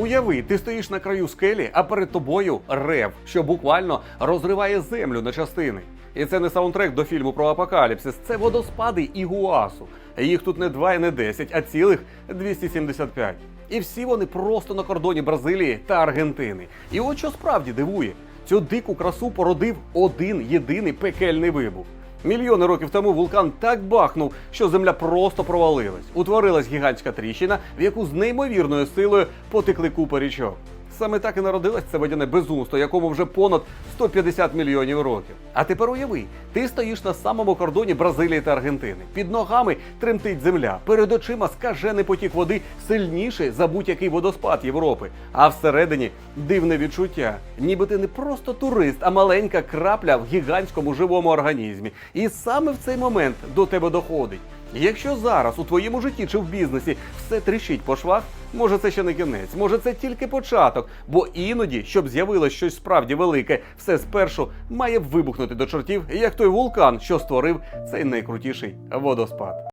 Уяви, ти стоїш на краю скелі, а перед тобою рев, що буквально розриває землю на частини. І це не саундтрек до фільму про апокаліпсис, це водоспади Ігуасу. Їх тут не 2 і не 10, а цілих 275. І всі вони просто на кордоні Бразилії та Аргентини. І от що справді дивує, цю дику красу породив один єдиний пекельний вибух. Мільйони років тому вулкан так бахнув, що земля просто провалилась. Утворилась гігантська тріщина, в яку з неймовірною силою потекли купа річок. Саме так і народилось це водяне безумство, якому вже понад 150 мільйонів років. А тепер уяви, ти стоїш на самому кордоні Бразилії та Аргентини. Під ногами тремтить земля, перед очима скажений потік води сильніший за будь-який водоспад Європи. А всередині дивне відчуття, ніби ти не просто турист, а маленька крапля в гігантському живому організмі. І саме в цей момент до тебе доходить. Якщо зараз у твоєму житті чи в бізнесі все тріщить по швах, може це ще не кінець, може це тільки початок, бо іноді, щоб з'явилось щось справді велике, все спершу має вибухнути до чортів, як той вулкан, що створив цей найкрутіший водоспад.